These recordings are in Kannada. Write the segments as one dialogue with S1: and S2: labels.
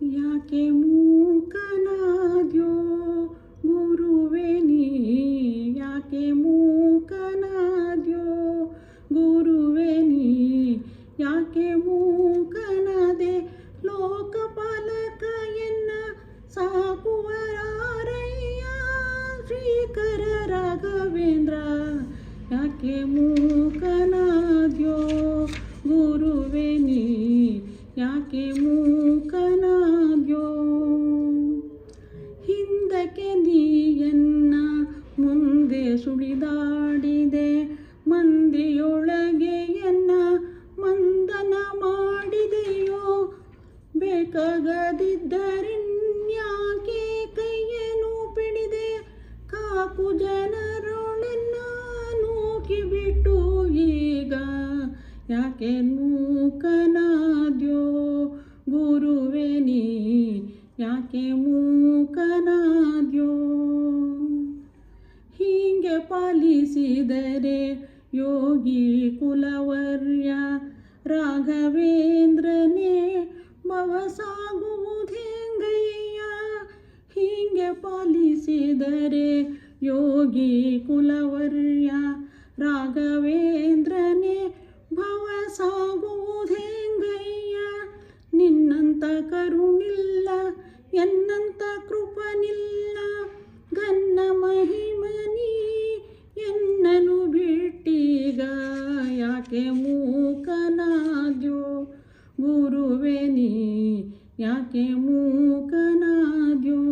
S1: ಯಾಕೆ ಮೂಕನಾದ್ಯೋ ಗುರುವೆ ನೀ ಯಾಕೆ ಮೂಕನಾದ್ಯೋ ಗುರುವೆ ನೀ ಯಾಕೆ ಮೂಕನದೆ ಲೋಕಪಾಲಕ ಎನ್ನ ಸಾಕುವರಾರಯ್ಯ ಶ್ರೀಕರ ರಾಘವೇಂದ್ರ ಯಾಕೆ ಮೂಕನಾದ್ಯೋ ಮಂದಿಯೊಳಗೆ ಎನ್ನ ಮಂದನ ಮಾಡಿದೆಯೋ? ಬೇಕಾಗದಿದ್ದರಿನ್ಯಾಕೆ ಕೈಯನ್ನು ಪಿಡಿದೆ? ಕಾಕು ಜನರೊಳೆನ್ನ ನೂಕಿ ಬಿಟ್ಟು ಈಗ ಯಾಕೆ ಮೂಕನಾದ್ಯೋ? ಗುರುವೆ ನೀ ಯಾಕೆ ಮೂಕನಾದ್ಯೋ? ಹೀಗೆ ಪಾಲಿಸಿದರೆ ಯೋಗಿ ಕುಲವರ್ಯ ರಾಘವೇಂದ್ರನೇ, ಭವ ಸಾಗುವುದೆಂಗಯ್ಯ ಹೀಗೆ ಪಾಲಿಸಿದರೆ ಯೋಗಿ ಕುಲವರ್ಯ ರಾಘವೇಂದ್ರನೇ, ಭವ ಸಾಗುವುದೆಂಗಯ್ಯ ನಿನ್ನಂತ ಕರುಣಿಲ್ಲ, ಎನ್ನಂತ ಕೃಪನಿಲ್ಲ. ಯಾಕೆ ಮೂಕನಾದ್ಯೋ? ಗುರುವೆ ನೀ, ಯಾಕೆ ಮೂಕನಾದ್ಯೋ?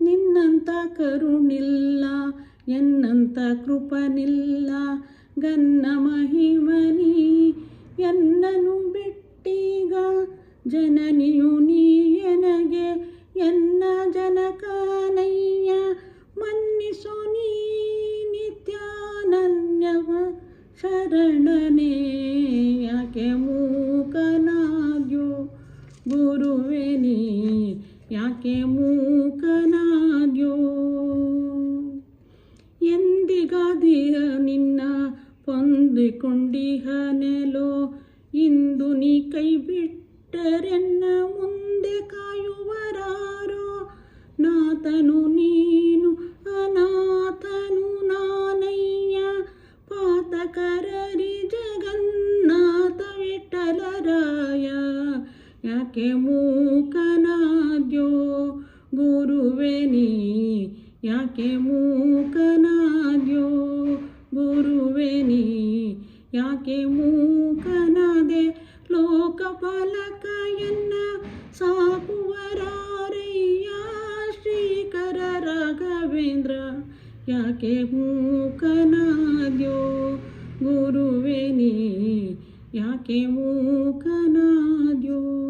S1: ನಿನ್ನಂತ ಕರುಣಿಲ್ಲ ಎನ್ನಂತ ಕೃಪನಿಲ್ಲ, ಗನ್ನ ಮಹಿಮನಿ, ಎನ್ನನು ಬಿಟ್ಟೀಗ, ಜನನಿಯು ನೀ ಎನಗೆ ಎನ್ನ ಜನಕನಯ್ಯ ಶರಣನೇ ಯಾಕೆ ಮೂಕನಾದ್ಯೋ? ಗುರುವೆ ಯಾಕೆ ಮೂಕನಾದ್ಯೋ? ಎಂದಿಗಾದಿಯ ನಿನ್ನ ಹೊಂದಿಕೊಂಡಿಹನೆಲೋ? ಇಂದು ನೀ ಕೈ ಯಾಕೆ ಮೂಕನಾದ್ಯೋ? ಗುರುವೆ ನೀ, ಯಾಕೆ ಮೂಕನಾದ್ಯೋ? ಗುರುವೆ ನೀ, ಯಾಕೆ ಮೂಕನಾದೆ? ಲೋಕಪಾಲಕ ಎನ್ನ ಸಾಕುವರಾರಯ್ಯ ಶ್ರೀಕರ ರಾಘವೇಂದ್ರ. ಯಾಕೆ ಮೂಕನಾದ್ಯೋ? ಗುರುವೆ ನೀ, ಯಾಕೆ ಮೂಕನಾದ್ಯೋ?